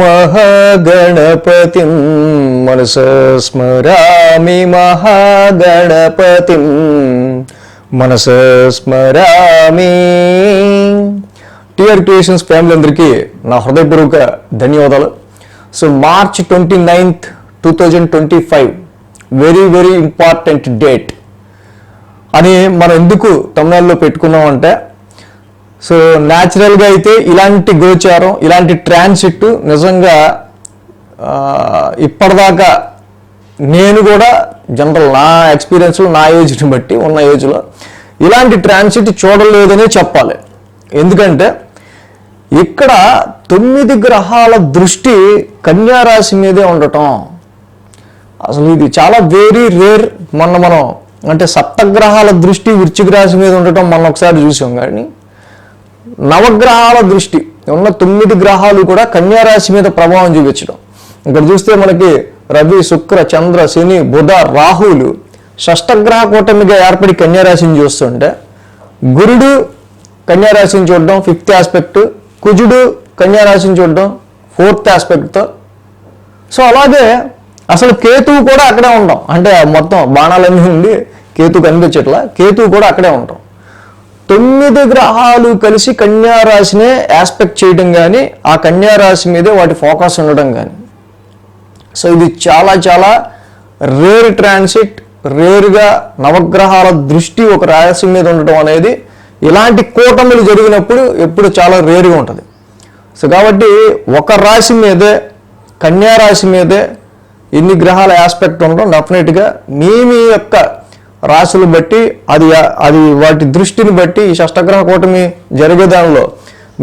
మహాగణపతిం మనస స్మరామి మహాగణపతి మనస స్మరామి. టిఆర్ క్రియేషన్స్ ఫ్యామిలీ అందరికీ నా హృదయపూర్వక ధన్యవాదాలు. So March twenty ninth two thousand twenty five very very important date అని మనం ఎందుకు తమిళనాడులో పెట్టుకున్నామంటే సో న్యాచురల్గా అయితే ఇలాంటి గోచారం ఇలాంటి ట్రాన్సిట్ నిజంగా ఇప్పటిదాకా నేను కూడా జనరల్ నా ఎక్స్పీరియన్స్ నా ఏజ్ని బట్టి ఉన్న ఏజ్లో ఇలాంటి ట్రాన్సిట్ చూడలేదనే చెప్పాలి. ఎందుకంటే ఇక్కడ తొమ్మిది గ్రహాల దృష్టి కన్యా రాశి మీదే ఉండటం. అసలు ఇది చాలా వెరీ రేర్ మొన్న మనం అంటే సప్తగ్రహాల దృష్టి వృశ్చిక రాశి మీద ఉండటం మనం ఒకసారి చూసాం కానీ నవగ్రహాల దృష్టి ఉన్న తొమ్మిది గ్రహాలు కూడా కన్యారాశి మీద ప్రభావం చూపించడం. ఇక్కడ చూస్తే మనకి రవి శుక్ర చంద్ర శని బుధ రాహులు షష్టగ్రహ కూటమిగా ఏర్పడి కన్యారాశిని చూస్తుంటే గురుడు కన్యారాశిని చూడడం ఫిఫ్త్ ఆస్పెక్ట్ కుజుడు కన్యారాశిని చూడడం ఫోర్త్ ఆస్పెక్ట్తో. సో అలాగే అసలు కేతువు కూడా అక్కడే ఉంటాం అంటే మొత్తం బాణాలన్నీ ఉండి కేతు కనిపించట్లా కేతువు కూడా అక్కడే ఉంటాం. తొమ్మిది గ్రహాలు కలిసి కన్యారాశినే ఆస్పెక్ట్ చేయడం కానీ ఆ కన్యారాశి మీదే వాటి ఫోకస్ ఉండడం కానీ సో ఇది చాలా చాలా రేర్ ట్రాన్సిట్ రేరుగా నవగ్రహాల దృష్టి ఒక రాశి మీద ఉండటం అనేది ఇలాంటి కూటములు జరిగినప్పుడు ఎప్పుడు చాలా రేరుగా ఉంటుంది. సో కాబట్టి ఒక రాశి మీదే కన్యా రాశి మీదే ఇన్ని గ్రహాల ఆస్పెక్ట్ ఉండడం డెఫినెట్గా మీ మీ యొక్క రాశులు బట్టి అది అది వాటి దృష్టిని బట్టి ఈ షష్టగ్రహ కూటమి జరిగే దానిలో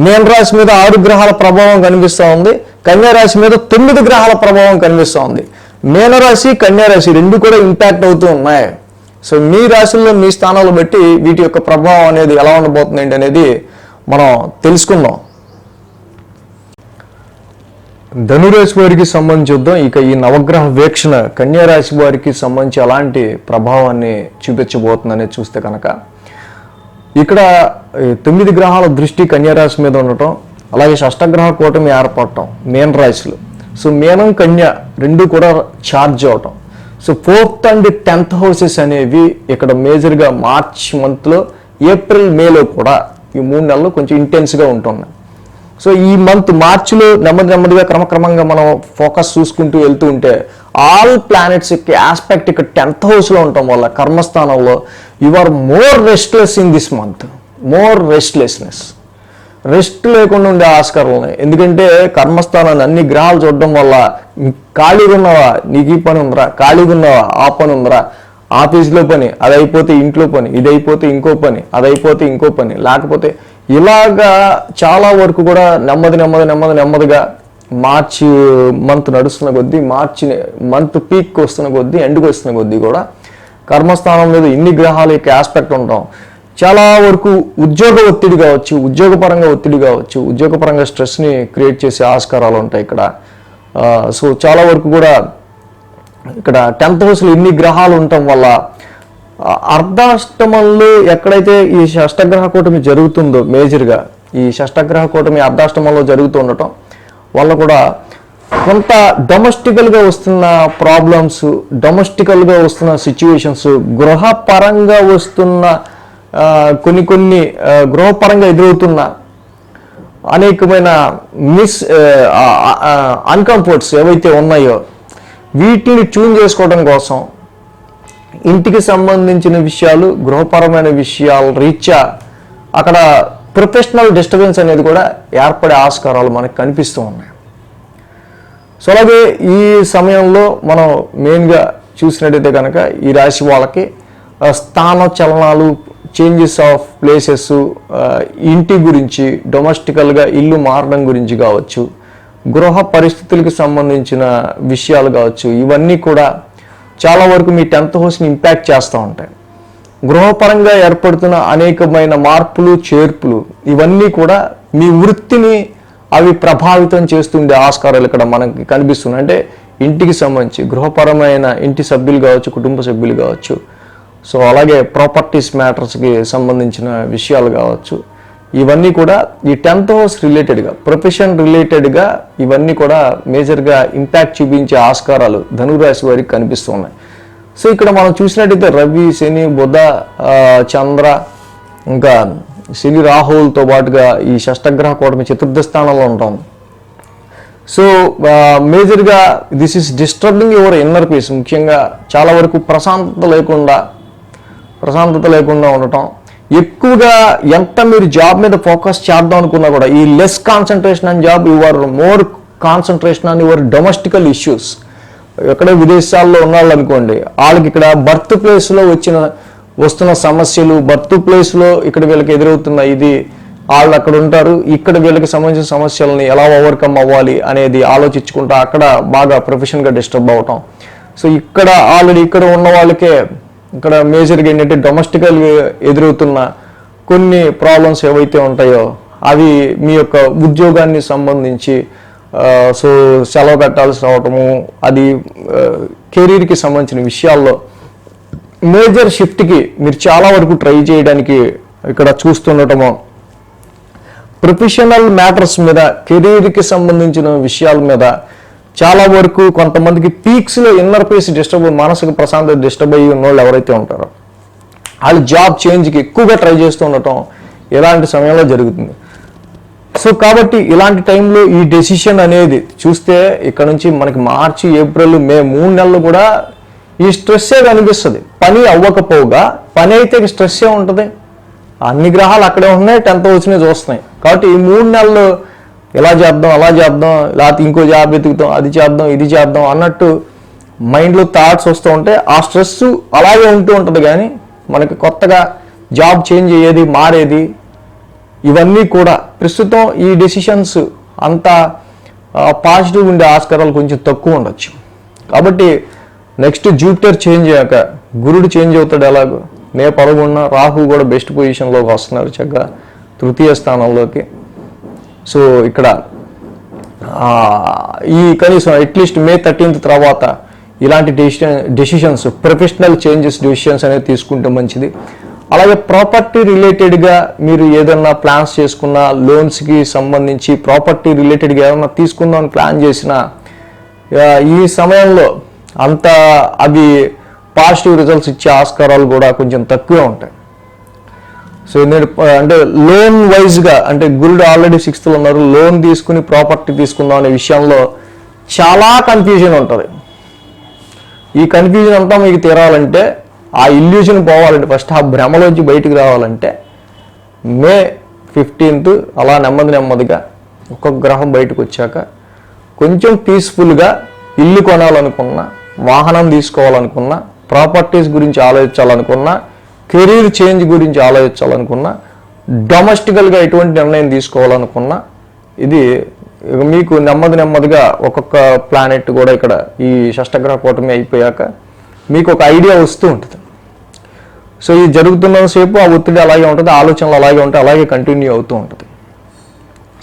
మేన్ రాశి మీద ఆరు గ్రహాల ప్రభావం కనిపిస్తూ ఉంది. కన్యా రాశి మీద తొమ్మిది గ్రహాల ప్రభావం కనిపిస్తూ ఉంది. మీనరాశి కన్యా రాశి రెండు కూడా ఇంపాక్ట్ అవుతూ ఉన్నాయి. సో మీ రాశుల్లో మీ స్థానాలు బట్టి వీటి యొక్క ప్రభావం అనేది ఎలా ఉండబోతుంది అనేది మనం తెలుసుకుందాం. ధనురాశి వారికి సంబంధించి చూద్దాం. ఇక ఈ నవగ్రహ వీక్షణ కన్యారాశి వారికి సంబంధించి ఎలాంటి ప్రభావాన్ని చూపించబోతుందనే చూస్తే కనుక. ఇక్కడ తొమ్మిది గ్రహాల దృష్టి కన్యారాశి మీద ఉండటం అలాగే షష్టగ్రహ కూటమి ఏర్పడటం మేన రాశులు. సో మేనం కన్య రెండు కూడా ఛార్జ్ అవటం. So fourth and tenth houses అనేవి ఇక్కడ మేజర్గా మార్చ్ మంత్లో ఏప్రిల్ మేలో కూడా ఈ మూడు నెలలు కొంచెం ఇంటెన్స్గా ఉంటున్నాయి. సో ఈ మంత్ మార్చిలో నెమ్మది నెమ్మదిగా క్రమక్రమంగా మనం ఫోకస్ చూసుకుంటూ వెళ్తూ ఉంటే ఆల్ ప్లానెట్స్ యొక్క ఆస్పెక్ట్ ఇక్కడ టెన్త్ హౌస్లో ఉండటం వల్ల కర్మస్థానంలో you are more restless in this month more restlessness rest లేకుండా ఉండే ఆస్కారాలు ఎందుకంటే కర్మస్థానాన్ని అన్ని గ్రహాలు చూడడం వల్ల ఖాళీగా ఉన్నావా? నీకు ఈ పని ఉందిరా. ఖాళీగా ఉన్నావా? ఆ పని ఉందిరా. ఆఫీస్లో పని అది అయిపోతే ఇంట్లో పని ఇది అయిపోతే ఇంకో పని అది అయిపోతే ఇంకో పని లేకపోతే ఇలాగా చాలా వరకు కూడా నెమ్మది నెమ్మది నెమ్మది నెమ్మదిగా మార్చి మంత్ నడుస్తున్న కొద్దీ మార్చి మంత్ పీక్ వస్తున్న కొద్దీ ఎండ్కి వస్తున్న కొద్దీ కూడా కర్మస్థానం మీద ఇన్ని గ్రహాల యొక్క ఆస్పెక్ట్ ఉంటాం చాలా వరకు ఉద్యోగ ఒత్తిడి కావచ్చు ఉద్యోగపరంగా ఒత్తిడి కావచ్చు ఉద్యోగపరంగా స్ట్రెస్ని క్రియేట్ చేసే ఆస్కారాలు ఉంటాయి ఇక్కడ. సో చాలా వరకు కూడా ఇక్కడ టెన్త్ హౌస్లో ఇన్ని గ్రహాలు ఉండటం వల్ల అర్ధాష్టమంలో ఎక్కడైతే ఈ షష్టగ్రహ కూటమి జరుగుతుందో మేజర్గా ఈ షష్టగ్రహ కూటమి అర్ధాష్టమంలో జరుగుతూ ఉండటం వల్ల కూడా కొంత డొమెస్టికల్గా వస్తున్న ప్రాబ్లమ్స్ డొమెస్టికల్గా వస్తున్న సిచ్యువేషన్స్ గృహపరంగా వస్తున్న కొన్ని కొన్ని గృహపరంగా ఎదురవుతున్న అనేకమైన మిస్ అన్కంఫర్ట్స్ ఏవైతే ఉన్నాయో వీటిని ట్యూన్ చేసుకోవడం కోసం ఇంటికి సంబంధించిన విషయాలు గృహపరమైన విషయాల రీత్యా అక్కడ ప్రొఫెషనల్ డిస్టర్బెన్స్ అనేది కూడా ఏర్పడే ఆస్కారాలు మనకు కనిపిస్తూ ఉన్నాయి. సో అలాగే ఈ సమయంలో మనం మెయిన్గా చూసినట్టయితే కనుక ఈ రాశి వాళ్ళకి స్థాన చలనాలు చేంజెస్ ఆఫ్ ప్లేసెస్ ఇంటి గురించి డొమెస్టికల్గా ఇల్లు మారడం గురించి కావచ్చు గృహ పరిస్థితులకు సంబంధించిన విషయాలు కావచ్చు ఇవన్నీ కూడా చాలా వరకు మీ టెన్త్ హౌస్ని ఇంపాక్ట్ చేస్తూ ఉంటాయి. గృహపరంగా ఏర్పడుతున్న అనేకమైన మార్పులు చేర్పులు ఇవన్నీ కూడా మీ వృత్తిని అవి ప్రభావితం చేస్తుండే ఆస్కారాలు ఇక్కడ మనకి కనిపిస్తున్నాయి. అంటే ఇంటికి సంబంధించి గృహపరమైన ఇంటి సభ్యులు కావచ్చు కుటుంబ సభ్యులు కావచ్చు సో అలాగే ప్రాపర్టీస్ మ్యాటర్స్కి సంబంధించిన విషయాలు కావచ్చు ఇవన్నీ కూడా ఈ టెన్త్ హౌస్ రిలేటెడ్గా ప్రొఫెషన్ రిలేటెడ్గా ఇవన్నీ కూడా మేజర్గా ఇంపాక్ట్ చూపించే ఆస్కారాలు ధనురాశి వారికి కనిపిస్తున్నాయి సో ఇక్కడ మనం చూసినట్టయితే రవి శని బుధ చంద్ర ఇంకా శని రాహువులతో పాటుగా ఈ షష్టగ్రహ కూటమి చతుర్థ స్థానంలో ఉంటాం. సో మేజర్గా this is disturbing your inner peace ముఖ్యంగా చాలా వరకు ప్రశాంతత లేకుండా ప్రశాంతత లేకుండా ఉండటం ఎక్కువగా ఎంత మీరు జాబ్ మీద ఫోకస్ చేద్దాం అనుకున్నా కూడా ఈ less concentration on job your more concentration on your domestical issues ఎక్కడో విదేశాల్లో ఉన్నాళ్ళు అనుకోండి వాళ్ళకి ఇక్కడ బర్త్ ప్లేస్లో వచ్చిన వస్తున్న సమస్యలు బర్త్ ప్లేస్లో ఇక్కడ వీళ్ళకి ఎదురవుతున్న ఇది వాళ్ళు అక్కడ ఉంటారు ఇక్కడ వీళ్ళకి సంబంధించిన సమస్యలని ఎలా ఓవర్కమ్ అవ్వాలి అనేది ఆలోచించుకుంటా అక్కడ బాగా ప్రొఫెషన్గా డిస్టర్బ్ అవటం. సో ఇక్కడ ఆల్రెడీ ఇక్కడ ఉన్న వాళ్ళకే ఇక్కడ మేజర్గా ఏంటంటే డొమెస్టికల్ ఎదురవుతున్న కొన్ని ప్రాబ్లమ్స్ ఏవైతే ఉంటాయో అవి మీ యొక్క ఉద్యోగాన్ని సంబంధించి సో సెలవు పెట్టాల్సి రావటము అది కెరీర్కి సంబంధించిన విషయాల్లో మేజర్ షిఫ్ట్కి మీరు చాలా వరకు ట్రై చేయడానికి ఇక్కడ చూస్తుండటము. ప్రొఫెషనల్ మ్యాటర్స్ మీద కెరీర్కి సంబంధించిన విషయాల మీద చాలా వరకు కొంతమందికి పీక్స్లో ఇన్నర్ పీస్ డిస్టర్బ్ మానసిక ప్రశాంతత డిస్టర్బ్ అయ్యి ఉన్న వాళ్ళు ఎవరైతే ఉంటారో వాళ్ళు జాబ్ చేంజ్కి ఎక్కువగా ట్రై చేస్తూ ఉండటం ఇలాంటి సమయంలో జరుగుతుంది. సో కాబట్టి ఇలాంటి టైంలో ఈ డెసిషన్ అనేది చూస్తే ఇక్కడ నుంచి మనకి మార్చి ఏప్రిల్ మే మూడు నెలలు కూడా ఈ స్ట్రెస్సే కనిపిస్తుంది. పని అవ్వకపోగా పని అయితే స్ట్రెస్సే ఉంటుంది. అన్ని గ్రహాలు అక్కడే ఉన్నాయి టెన్త్ వచ్చినాయి చూస్తున్నాయి. కాబట్టి ఈ మూడు నెలలు ఇలా చేద్దాం అలా చేద్దాం లేకపోతే ఇంకో జాబ్ వెతుకుతాం అది చేద్దాం ఇది చేద్దాం అన్నట్టు మైండ్లో థాట్స్ వస్తూ ఉంటే ఆ స్ట్రెస్ అలాగే ఉంటూ ఉంటుంది. కానీ మనకి కొత్తగా జాబ్ చేంజ్ అయ్యేది మారేది ఇవన్నీ కూడా ప్రస్తుతం ఈ డెసిషన్స్ అంత పాజిటివ్ ఉండే ఆస్కారాలు కొంచెం తక్కువ ఉండొచ్చు. కాబట్టి నెక్స్ట్ జూపిటర్ చేంజ్ అయ్యాక గురుడు చేంజ్ అవుతాడు ఎలాగో. నే పదకొండున రాహు కూడా బెస్ట్ పొజిషన్లోకి వస్తున్నారు చక్కగా తృతీయ స్థానంలోకి. సో ఇక్కడ ఈ కనీసం అట్లీస్ట్ మే థర్టీన్త్ తర్వాత ఇలాంటి decision decisions professional changes decisions అనేది తీసుకుంటే మంచిది. అలాగే ప్రాపర్టీ రిలేటెడ్గా మీరు ఏదన్నా ప్లాన్స్ చేసుకున్న లోన్స్కి సంబంధించి ప్రాపర్టీ రిలేటెడ్గా ఏదన్నా తీసుకుందామని ప్లాన్ చేసినా ఈ సమయంలో అంత అవి పాజిటివ్ రిజల్ట్స్ ఇచ్చే ఆస్కారాలు కూడా కొంచెం తక్కువే ఉంటాయి. సో నేను అంటే లోన్ వైజ్గా అంటే గురుడు ఆల్రెడీ సిక్స్త్లో ఉన్నారు లోన్ తీసుకుని ప్రాపర్టీ తీసుకుందాం అనే విషయంలో చాలా కన్ఫ్యూజన్ ఉంటుంది. ఈ కన్ఫ్యూజన్ అంతా మీకు తీరాలంటే ఆ ఇల్యూషన్ పోవాలంటే ఫస్ట్ ఆ భ్రమలోంచి బయటికి రావాలంటే మే ఫిఫ్టీన్త్ అలా నెమ్మది నెమ్మదిగా ఒక్కొక్క గ్రహం బయటకు వచ్చాక కొంచెం పీస్ఫుల్గా ఇల్లు కొనాలనుకున్నా వాహనం తీసుకోవాలనుకున్నా ప్రాపర్టీస్ గురించి ఆలోచించాలనుకున్నా కెరీర్ చేంజ్ గురించి ఆలోచించాలనుకున్నా డొమెస్టికల్గా ఎటువంటి నిర్ణయం తీసుకోవాలనుకున్నా ఇది మీకు నెమ్మది నెమ్మదిగా ఒక్కొక్క ప్లానెట్ కూడా ఇక్కడ ఈ షష్టగ్రహ కూటమి అయిపోయాక మీకు ఒక ఐడియా వస్తూ ఉంటుంది. సో ఇది జరుగుతున్నంతసేపు ఆ ఒత్తిడి అలాగే ఉంటుంది ఆలోచనలు అలాగే ఉంటాయి అలాగే కంటిన్యూ అవుతూ ఉంటుంది.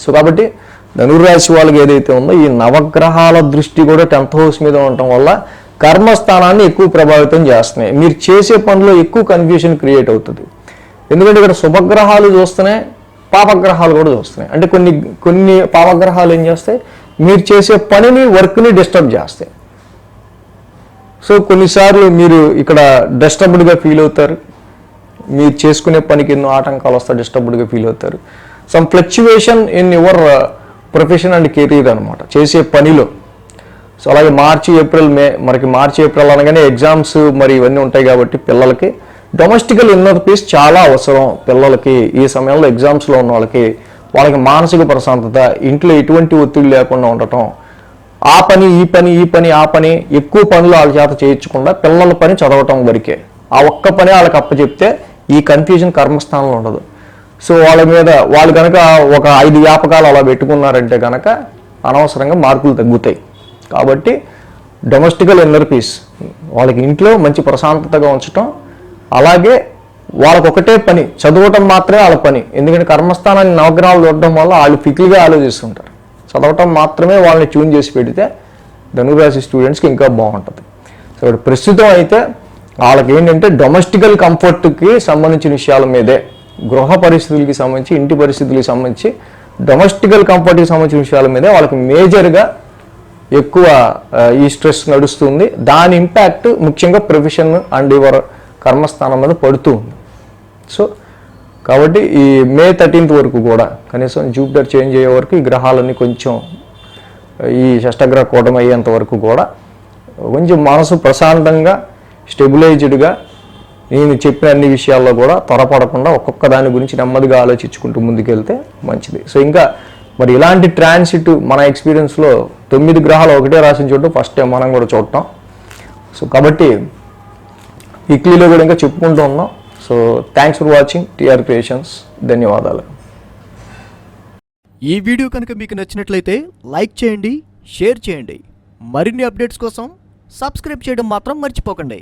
సో కాబట్టి ధనుర్రాశి వాళ్ళకి ఏదైతే ఉందో ఈ నవగ్రహాల దృష్టి కూడా టెన్త్ హౌస్ మీద ఉండటం వల్ల కర్మస్థానాన్ని ఎక్కువ ప్రభావితం చేస్తున్నాయి. మీరు చేసే పనిలో ఎక్కువ కన్ఫ్యూషన్ క్రియేట్ అవుతుంది. ఎందుకంటే ఇక్కడ శుభగ్రహాలు చూస్తున్నాయి పాపగ్రహాలు కూడా చూస్తున్నాయి. అంటే కొన్ని కొన్ని పాపగ్రహాలు ఏం చేస్తాయి? మీరు చేసే పనిని వర్క్ని డిస్టర్బ్ చేస్తాయి. సో కొన్నిసార్లు మీరు ఇక్కడ డిస్టర్బ్డ్గా ఫీల్ అవుతారు. మీరు చేసుకునే పనికి ఎన్నో ఆటంకాలు వస్తాయి డిస్టర్బ్డ్గా ఫీల్ అవుతారు. Some fluctuation in your profession and career అనమాట చేసే పనిలో. సో అలాగే మార్చి ఏప్రిల్ మే మనకి మార్చి ఏప్రిల్ అనగానే ఎగ్జామ్స్ మరి ఇవన్నీ ఉంటాయి కాబట్టి పిల్లలకి. డొమెస్టికల్ ఇన్నర్ పీస్ చాలా అవసరం పిల్లలకి ఈ సమయంలో ఎగ్జామ్స్లో ఉన్న వాళ్ళకి. వాళ్ళకి మానసిక ప్రశాంతత ఇంట్లో ఎటువంటి ఒత్తిడి లేకుండా ఉండటం. ఆ పని ఈ పని ఈ పని ఆ పని ఎక్కువ పనులు వాళ్ళ చేత చేయించకుండా పిల్లల పని చదవటం వరకే. ఆ ఒక్క పని వాళ్ళకి అప్పచెప్తే ఈ కన్ఫ్యూజన్ కర్మస్థానంలో ఉండదు. సో వాళ్ళ మీద వాళ్ళు కనుక ఒక ఐదు వ్యాపకాలు అలా పెట్టుకున్నారంటే కనుక అనవసరంగా మార్కులు తగ్గుతాయి. కాబట్టి డొమెస్టికల్ ఇన్నర్ పీస్ వాళ్ళకి ఇంట్లో మంచి ప్రశాంతతగా ఉంచటం అలాగే వాళ్ళకొకటే పని చదవటం మాత్రమే వాళ్ళ పని. ఎందుకంటే కర్మస్థానాన్ని నవగ్రహాలు చూడటం వల్ల వాళ్ళు ఫిక్ల్గా ఆలోచిస్తుంటారు. చదవటం మాత్రమే వాళ్ళని ట్యూన్ చేసి పెడితే ధనురాశి స్టూడెంట్స్కి ఇంకా బాగుంటుంది. సో ఇప్పుడు ప్రస్తుతం అయితే వాళ్ళకి ఏంటంటే డొమెస్టికల్ కంఫర్ట్కి సంబంధించిన విషయాల మీదే గృహ పరిస్థితులకి సంబంధించి ఇంటి పరిస్థితులకి సంబంధించి డొమెస్టికల్ కంఫర్ట్కి సంబంధించిన విషయాల మీదే వాళ్ళకి మేజర్గా ఎక్కువ ఈ స్ట్రెస్ నడుస్తుంది. దాని ఇంపాక్ట్ ముఖ్యంగా ప్రొఫెషన్ అండ్ యువర్ కర్మస్థానం మీద పడుతూ ఉంది. సో కాబట్టి ఈ మే థర్టీన్త్ వరకు కూడా కనీసం జూపిటర్ చేంజ్ అయ్యే వరకు ఈ గ్రహాలన్నీ కొంచెం ఈ షష్టగ్రహ కూటం అయ్యేంత వరకు కూడా కొంచెం మనసు ప్రశాంతంగా స్టెబిలైజ్డ్గా నేను చెప్పిన అన్ని విషయాల్లో కూడా త్వరపడకుండా ఒక్కొక్క దాని గురించి నెమ్మదిగా ఆలోచించుకుంటూ ముందుకెళ్తే మంచిది. సో ఇంకా మరి ఇలాంటి ట్రాన్సిట్ మన ఎక్స్పీరియన్స్లో తొమ్మిది గ్రహాలు ఒకటే రాసిన చూడటం ఫస్ట్ టైం మనం కూడా చూడటం. సో కాబట్టి వీక్లీలో కూడా ఇంకా చెప్పుకుంటూ ఉన్నాం. So thanks for watching TR creations ధన్యవాదాలు. ఈ వీడియో కనుక మీకు నచ్చినట్లయితే లైక్ చేయండి షేర్ చేయండి. మరిన్ని అప్డేట్స్ కోసం సబ్స్క్రైబ్ చేయడం మాత్రం మర్చిపోకండి.